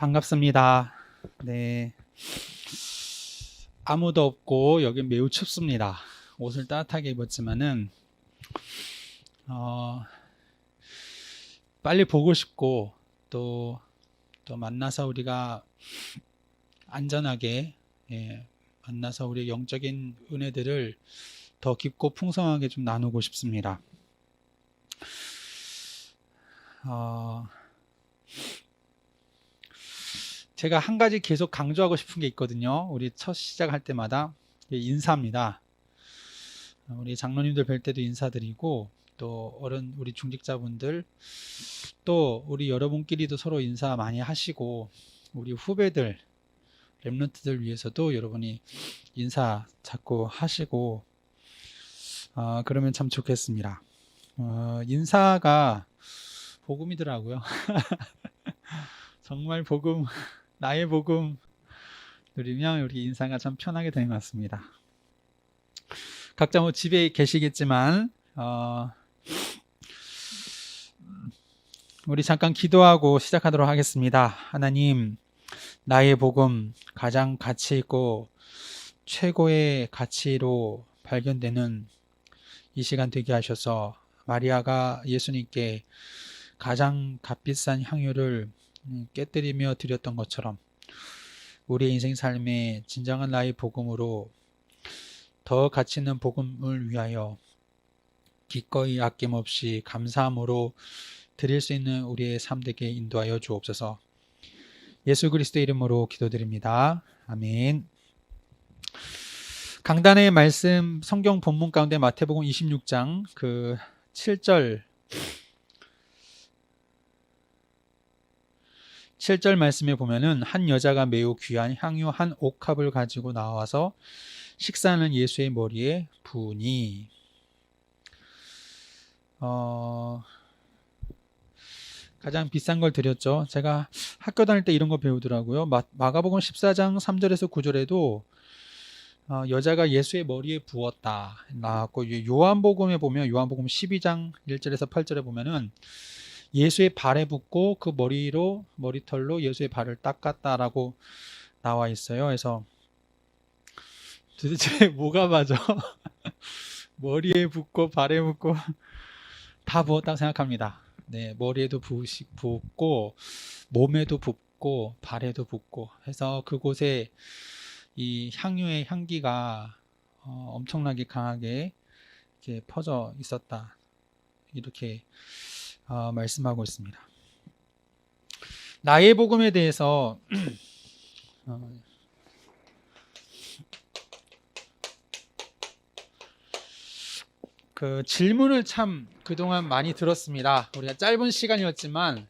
반갑습니다. 네. 아무도 없고 여기 매우 춥습니다. 옷을 따뜻하게 입었지만은 어, 빨리 보고 싶고 또, 또 만나서 우리가 안전하게 예, 만나서 우리 영적인 은혜들을 더 깊고 풍성하게 좀 나누고 싶습니다. 어, 제가 한 가지 계속 강조하고 싶은 게 있거든요. 우리 첫 시작할 때마다 인사입니다. 우리 장로님들 뵐 때도 인사드리고 또 어른 우리 중직자분들 또 우리 여러분끼리도 서로 인사 많이 하시고 우리 후배들 랩런트들 위해서도 여러분이 인사 자꾸 하시고 어, 그러면 참 좋겠습니다. 어, 인사가 복음이더라고요. 정말 복음, 나의 복음 누리면 우리 인사가 참 편하게 되는 것 같습니다. 각자 뭐 집에 계시겠지만 어, 우리 잠깐 기도하고 시작하도록 하겠습니다. 하나님, 나의 복음 가장 가치 있고 최고의 가치로 발견되는 이 시간 되게 하셔서 마리아가 예수님께 가장 값비싼 향유를 깨뜨리며 드렸던 것처럼 우리의 인생 삶에 진정한 나의 복음으로 더 가치 있는 복음을 위하여 기꺼이 아낌없이 감사함으로 드릴 수 있는 우리의 삶 되게 인도하여 주옵소서. 예수 그리스도 이름으로 기도드립니다. 아멘. 강단의 말씀 성경 본문 가운데 마태복음 26장 그 7절 7절 말씀에 보면은 한 여자가 매우 귀한 향유 한 옥합을 가지고 나와서 식사하는 예수의 머리에 부으니 어 가장 비싼 걸 드렸죠. 제가 학교 다닐 때 이런 거 배우더라고요. 마, 마가복음 14장 3절에서 9절에도 어, 여자가 예수의 머리에 부었다 나왔고 요한복음에 보면 요한복음 12장 1절에서 8절에 보면은 예수의 발에 붓고 그 머리로 머리털로 예수의 발을 닦았다라고 나와 있어요. 그래서 도대체 뭐가 맞아? 머리에 붓고 발에 붓고 다 부었다고 생각합니다. 네, 머리에도 부었고 몸에도 붓고 발에도 붓고 해서 그곳에 이 향유의 향기가 어, 엄청나게 강하게 이렇게 퍼져 있었다. 이렇게 어, 말씀하고 있습니다. 나의 복음에 대해서 어, 그 질문을 참 그동안 많이 들었습니다. 우리가 짧은 시간이었지만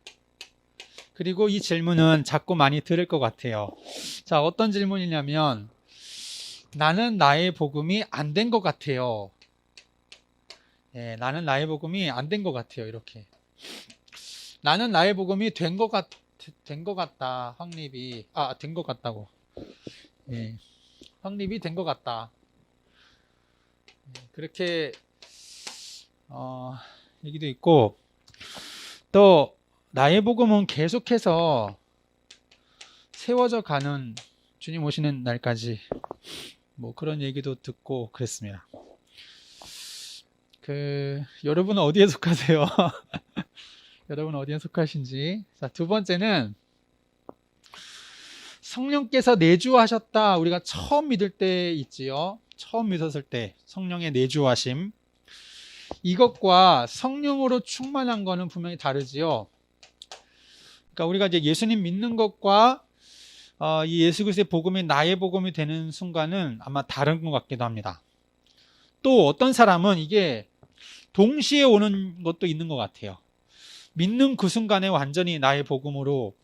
그리고 이 질문은 자꾸 많이 들을 것 같아요. 자, 어떤 질문이냐면 나는 나의 복음이 안 된 것 같아요. 예, 나는 나의 복음이 안 된 것 같아요. 이렇게. 나는 나의 복음이 된 것 같, 된 것 같다. 확립이, 아, 된 것 같다고. 예, 확립이 된 것 같다. 예, 그렇게, 어, 얘기도 있고, 또, 나의 복음은 계속해서 세워져 가는 주님 오시는 날까지 뭐 그런 얘기도 듣고 그랬습니다. 그 여러분은 어디에 속하세요? 여러분 어디에 속하신지. 자, 두 번째는 성령께서 내주하셨다. 우리가 처음 믿을 때 있지요. 처음 믿었을 때 성령의 내주하심. 이것과 성령으로 충만한 거는 분명히 다르지요. 그러니까 우리가 이제 예수님 믿는 것과 어, 이 예수 그리스도의 복음이 나의 복음이 되는 순간은 아마 다른 것 같기도 합니다. 또 어떤 사람은 이게 동시에 오는 것도 있는 것 같아요. 믿는 그 순간에 완전히 나의 복음으로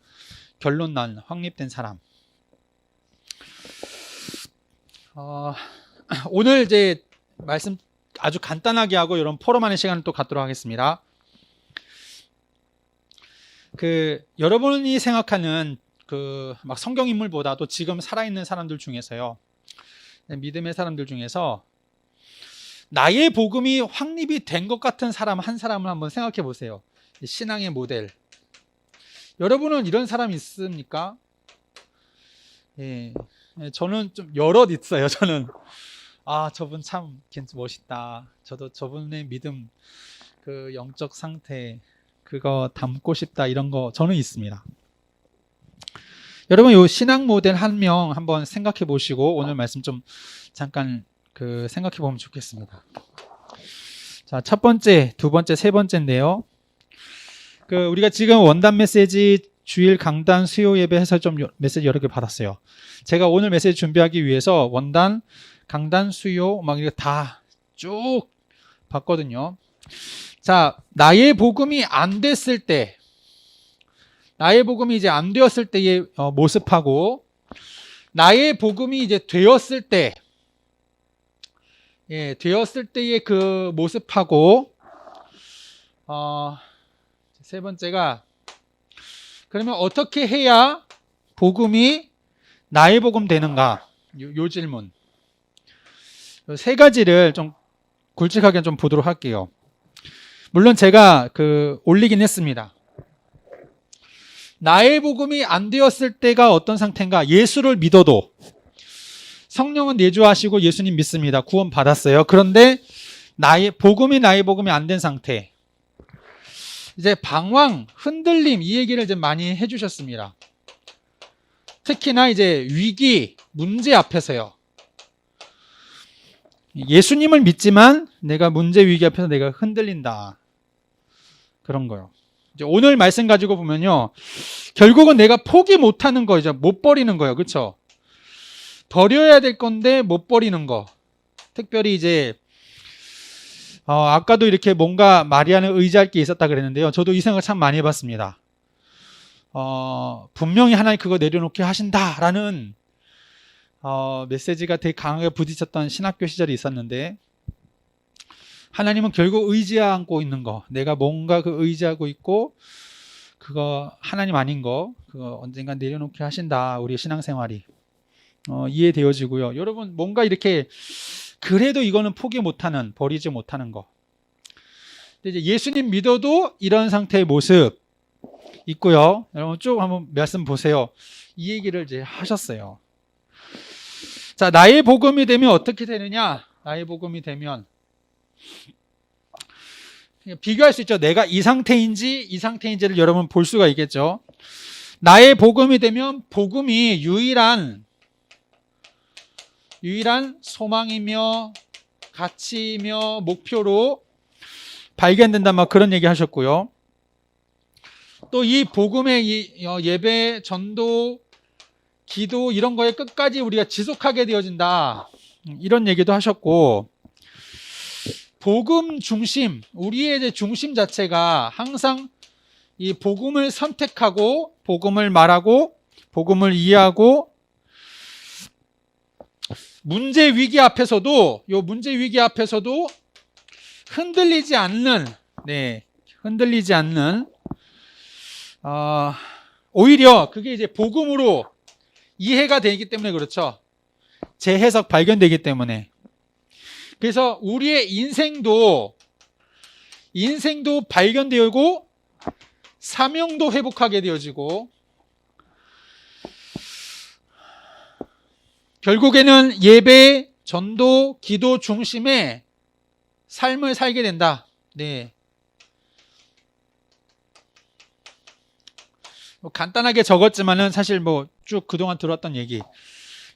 결론 난 확립된 사람. 어, 오늘 이제 말씀 아주 간단하게 하고 이런 포럼하는 시간을 또 갖도록 하겠습니다. 그 여러분이 생각하는 그 막 성경 인물보다도 지금 살아있는 사람들 중에서요. 믿음의 사람들 중에서 나의 복음이 확립이 된 것 같은 사람 한 사람을 한번 생각해 보세요. 신앙의 모델. 여러분은 이런 사람 있습니까? 예, 예, 저는 좀 여럿 있어요. 저는 아 저분 참 멋있다. 저도 저분의 믿음, 그 영적 상태 그거 담고 싶다 이런 거 저는 있습니다. 여러분 요 신앙 모델 한 명 한번 생각해 보시고 오늘 말씀 좀 잠깐 그 생각해 보면 좋겠습니다. 자, 첫 번째, 두 번째, 세 번째인데요. 그 우리가 지금 원단 메시지 주일 강단 수요 예배 해서 좀 요- 메시지 여러 개 받았어요. 제가 오늘 메시지 준비하기 위해서 원단, 강단 수요 막 이렇게 다쭉 봤거든요. 자, 나의 복음이 안 됐을 때, 나의 복음이 이제 안 되었을 때의 어, 모습하고, 나의 복음이 이제 되었을 때, 예, 되었을 때의 그 모습하고, 어, 세 번째가, 그러면 어떻게 해야 복음이 나의 복음 되는가? 요, 요 질문. 요 세 가지를 좀 굵직하게 좀 보도록 할게요. 물론 제가 그 올리긴 했습니다. 나의 복음이 안 되었을 때가 어떤 상태인가? 예수를 믿어도 성령은 내주하시고 예수님 믿습니다. 구원 받았어요. 그런데 나의 복음이 나의 복음이 안 된 상태. 이제 방황, 흔들림 이 얘기를 이제 많이 해주셨습니다. 특히나 이제 위기, 문제 앞에서요. 예수님을 믿지만 내가 문제 위기 앞에서 내가 흔들린다. 그런 거요. 이제 오늘 말씀 가지고 보면요. 결국은 내가 포기 못 하는 거죠. 못 버리는 거예요. 그렇죠? 버려야 될 건데 못 버리는 거. 특별히 이제 어, 아까도 이렇게 뭔가 마리아는 의지할 게 있었다 그랬는데요. 저도 이 생각 참 많이 해봤습니다. 어, 분명히 하나님 그거 내려놓게 하신다라는 어, 메시지가 되게 강하게 부딪혔던 신학교 시절이 있었는데 하나님은 결국 의지하고 있는 거 내가 뭔가 그 의지하고 있고 그거 하나님 아닌 거 그거 언젠가 내려놓게 하신다 우리 신앙생활이 어, 이해되어지고요 여러분 뭔가 이렇게 그래도 이거는 포기 못하는 버리지 못하는 거 근데 이제 예수님 믿어도 이런 상태의 모습 있고요 여러분 쭉 한번 말씀 보세요 이 얘기를 이제 하셨어요 자, 나의 복음이 되면 어떻게 되느냐? 나의 복음이 되면 비교할 수 있죠. 내가 이 상태인지 이 상태인지를 여러분 볼 수가 있겠죠. 나의 복음이 되면 복음이 유일한 유일한 소망이며 가치이며 목표로 발견된다 막 그런 얘기 하셨고요. 또 이 복음의 이 어, 예배 전도 기도 이런 거에 끝까지 우리가 지속하게 되어진다. 음, 이런 얘기도 하셨고, 복음 중심, 우리의 중심 자체가 항상 이 복음을 선택하고, 복음을 말하고, 복음을 이해하고, 문제 위기 앞에서도, 요 문제 위기 앞에서도 흔들리지 않는, 네, 흔들리지 않는, 어, 오히려 그게 이제 복음으로 이해가 되기 때문에 그렇죠. 재해석 발견되기 때문에. 그래서 우리의 인생도 인생도 발견되고 사명도 회복하게 되어지고 결국에는 예배, 전도, 기도 중심의 삶을 살게 된다. 네. 뭐 간단하게 적었지만은 사실 뭐 쭉 그동안 들어왔던 얘기.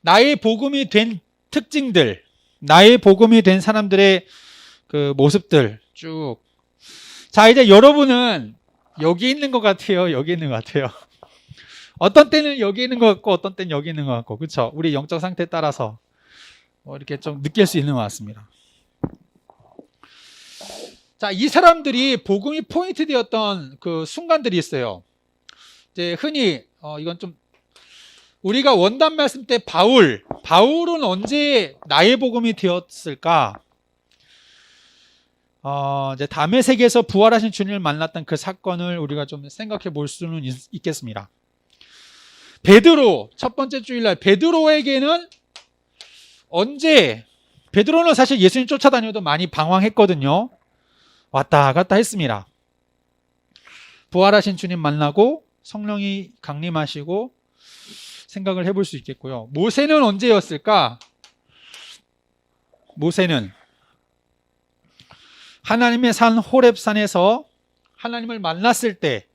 나의 복음이 된 특징들, 나의 복음이 된 사람들의 그 모습들 쭉. 자, 이제 여러분은 여기 있는 것 같아요. 여기 있는 것 같아요. 어떤 때는 여기 있는 것 같고, 어떤 때는 여기 있는 것 같고, 그쵸? 우리 영적 상태에 따라서 뭐 이렇게 좀 느낄 수 있는 것 같습니다. 자, 이 사람들이 복음이 포인트 되었던 그 순간들이 있어요. 이제 흔히 어, 이건 좀 우리가 원단 말씀 때 바울, 바울은 언제 나의 복음이 되었을까? 어, 이제 담의 세계에서 부활하신 주님을 만났던 그 사건을 우리가 좀 생각해 볼 수는 있, 있겠습니다. 베드로 첫 번째 주일날 베드로에게는 언제 베드로는 사실 예수님 쫓아다녀도 많이 방황했거든요. 왔다 갔다 했습니다. 부활하신 주님 만나고 성령이 강림하시고 생각을 해볼 수 있겠고요. 모세는 언제였을까? 모세는 하나님의 산 호렙산에서 하나님을 만났을 때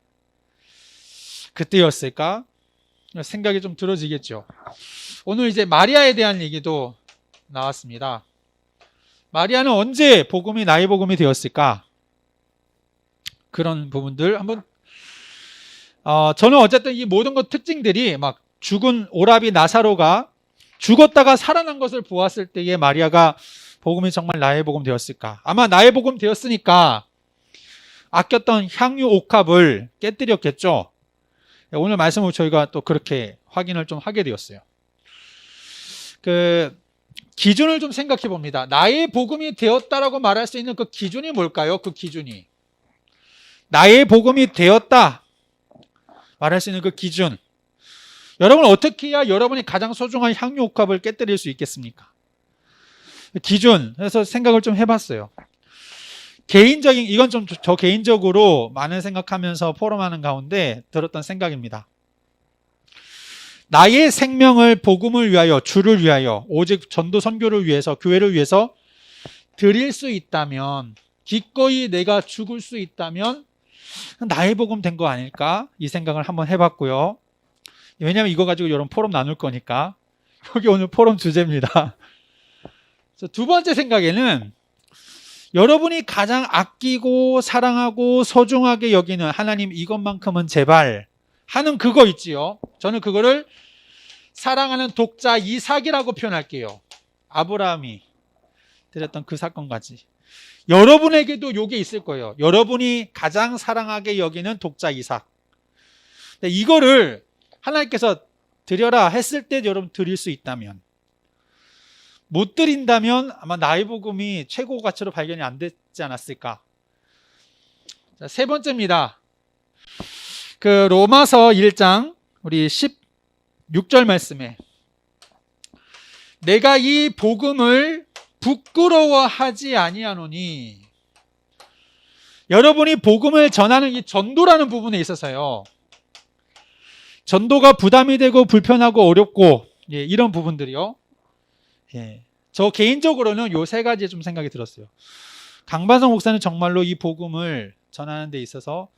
그때였을까? 생각이 좀 들어지겠죠. 오늘 이제 마리아에 대한 얘기도 나왔습니다. 마리아는 언제 복음이 나의 복음이 되었을까? 그런 부분들 한번 어, 저는 어쨌든 이 모든 것 특징들이 막 죽은 오라비 나사로가 죽었다가 살아난 것을 보았을 때에 마리아가 복음이 정말 나의 복음 되었을까? 아마 나의 복음 되었으니까 아꼈던 향유 옥합을 깨뜨렸겠죠. 오늘 말씀을 저희가 또 그렇게 확인을 좀 하게 되었어요. 그 기준을 좀 생각해 봅니다. 나의 복음이 되었다라고 말할 수 있는 그 기준이 뭘까요? 그 기준이 나의 복음이 되었다 말할 수 있는 그 기준. 여러분 어떻게 해야 여러분이 가장 소중한 향유 옥합을 깨뜨릴 수 있겠습니까? 기준. 그래서 생각을 좀 해봤어요. 개인적인 이건 좀 저 개인적으로 많은 생각하면서 포럼하는 가운데 들었던 생각입니다. 나의 생명을 복음을 위하여 주를 위하여 오직 전도 선교를 위해서 교회를 위해서 드릴 수 있다면 기꺼이 내가 죽을 수 있다면 나의 복음 된 거 아닐까 이 생각을 한번 해봤고요. 왜냐하면 이거 가지고 이런 포럼 나눌 거니까 여기 오늘 포럼 주제입니다. 두 번째 생각에는 여러분이 가장 아끼고 사랑하고 소중하게 여기는 하나님 이것만큼은 제발 하는 그거 있지요. 저는 그거를 사랑하는 독자 이삭이라고 표현할게요. 아브라함이 드렸던 그 사건까지. 여러분에게도 요게 있을 거예요. 여러분이 가장 사랑하게 여기는 독자 이삭. 이거를 하나님께서 드려라 했을 때 여러분 드릴 수 있다면 못 드린다면 아마 나의 복음이 최고 가치로 발견이 안 됐지 않았을까. 자, 세 번째입니다. 그 로마서 1장 우리 16절 말씀에 내가 이 복음을 부끄러워하지 아니하노니 여러분이 복음을 전하는 이 전도라는 부분에 있어서요. 전도가 부담이 되고 불편하고 어렵고 예, 이런 부분들이요. 예. 저 개인적으로는 요 세 가지 좀 생각이 들었어요. 강반성 목사는 정말로 이 복음을 전하는 데 있어서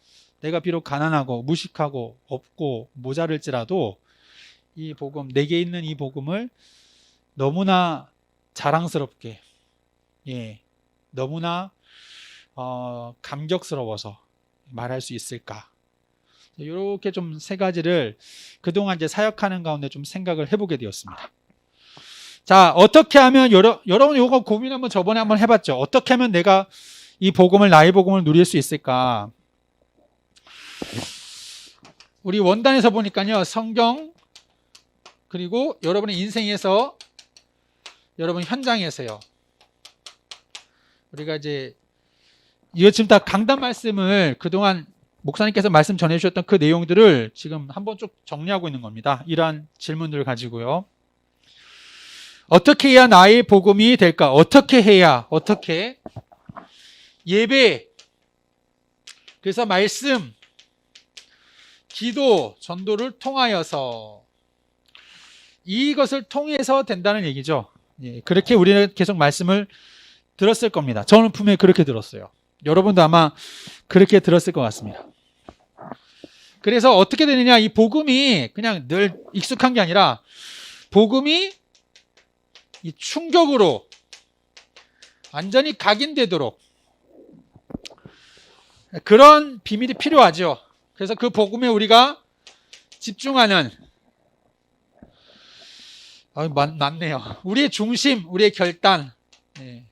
내가 비록 가난하고 무식하고 없고 모자랄지라도 이 복음 내게 있는 이 복음을 너무나 자랑스럽게 예 너무나 어, 감격스러워서 말할 수 있을까 이렇게 좀 세 가지를 그동안 이제 사역하는 가운데 좀 생각을 해보게 되었습니다. 자 어떻게 하면 여러, 여러분 이거 고민 한번 저번에 한번 해봤죠. 어떻게 하면 내가 이 복음을 나의 복음을 누릴 수 있을까? 우리 원단에서 보니까요 성경 그리고 여러분의 인생에서 여러분 현장에서요 우리가 이제 이거 지금 다 강단 말씀을 그동안 목사님께서 말씀 전해 주셨던 그 내용들을 지금 한번 쭉 정리하고 있는 겁니다. 이러한 질문들을 가지고요. 어떻게 해야 나의 복음이 될까? 어떻게 해야? 어떻게? 예배. 그래서 말씀, 기도, 전도를 통하여서 이것을 통해서 된다는 얘기죠. 예, 그렇게 우리는 계속 말씀을 들었을 겁니다. 저는 분명히 그렇게 들었어요. 여러분도 아마 그렇게 들었을 것 같습니다. 그래서 어떻게 되느냐? 이 복음이 그냥 늘 익숙한 게 아니라 복음이 이 충격으로 완전히 각인되도록 그런 비밀이 필요하죠. 그래서 그 복음에 우리가 집중하는 아, 맞, 맞네요. 우리의 중심, 우리의 결단. 네.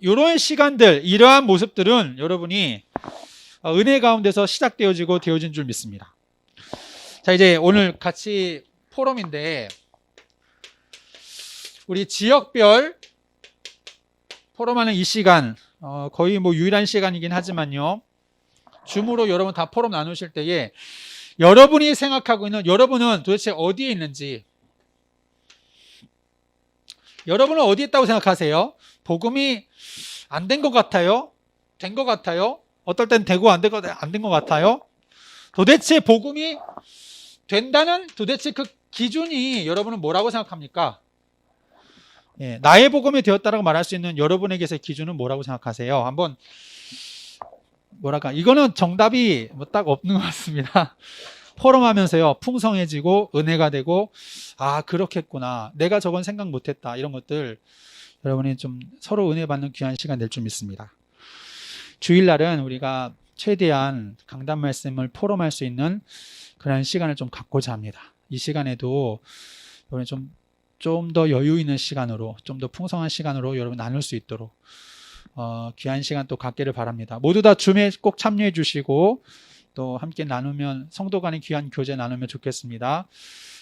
이런 시간들, 이러한 모습들은 여러분이 은혜 가운데서 시작되어지고 되어진 줄 믿습니다. 자, 이제 오늘 같이 포럼인데, 우리 지역별 포럼하는 이 시간, 어, 거의 뭐 유일한 시간이긴 하지만요. 줌으로 여러분 다 포럼 나누실 때에 여러분이 생각하고 있는 여러분은 도대체 어디에 있는지 여러분은 어디에 있다고 생각하세요? 복음이 안 된 것 같아요? 된 것 같아요? 어떨 땐 되고 안 된 것 같아요? 도대체 복음이 된다는 도대체 그 기준이 여러분은 뭐라고 생각합니까? 예, 나의 복음이 되었다라고 말할 수 있는 여러분에게서의 기준은 뭐라고 생각하세요? 한번 뭐랄까 이거는 정답이 뭐 딱 없는 것 같습니다. 포럼하면서요 풍성해지고 은혜가 되고 아 그렇겠구나 내가 저건 생각 못했다 이런 것들 여러분이 좀 서로 은혜 받는 귀한 시간 될 줄 믿습니다. 주일날은 우리가 최대한 강단 말씀을 포럼할 수 있는 그런 시간을 좀 갖고자 합니다. 이 시간에도 여러분 좀 좀 더 여유 있는 시간으로 좀 더 풍성한 시간으로 여러분 나눌 수 있도록 어, 귀한 시간 또 갖기를 바랍니다. 모두 다 줌에 꼭 참여해 주시고 또 함께 나누면 성도 간의 귀한 교제 나누면 좋겠습니다.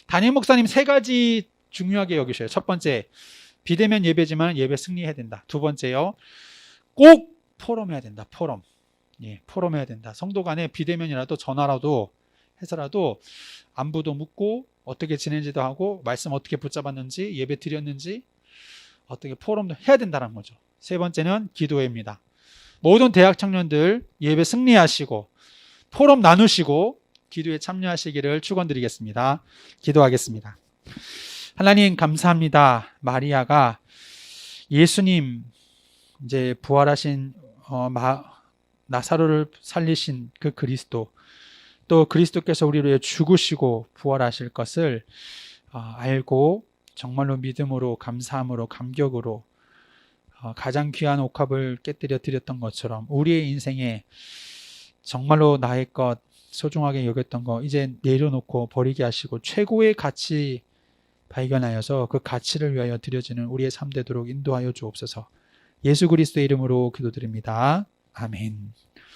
담임 목사님 세 가지 중요하게 여기셔요. 첫 번째 비대면 예배지만 예배 승리해야 된다. 두 번째요. 꼭 포럼 해야 된다. 포럼. 예, 포럼 해야 된다. 성도 간에 비대면이라도 전화라도 해서라도 안부도 묻고 어떻게 지낸지도 하고 말씀 어떻게 붙잡았는지 예배 드렸는지 어떻게 포럼도 해야 된다는 거죠. 세 번째는 기도회입니다. 모든 대학 청년들 예배 승리하시고 포럼 나누시고 기도에 참여하시기를 축원드리겠습니다. 기도하겠습니다. 하나님 감사합니다. 마리아가 예수님 이제 부활하신 어, 마, 나사로를 살리신 그 그리스도 또 그리스도께서 우리를 위해 죽으시고 부활하실 것을 어, 알고 정말로 믿음으로 감사함으로 감격으로 어, 가장 귀한 옥합을 깨뜨려 드렸던 것처럼 우리의 인생에 정말로 나의 것 소중하게 여겼던 거 이제 내려놓고 버리게 하시고 최고의 가치 발견하여서 그 가치를 위하여 드려지는 우리의 삶 되도록 인도하여 주옵소서. 예수 그리스도의 이름으로 기도드립니다. 아멘.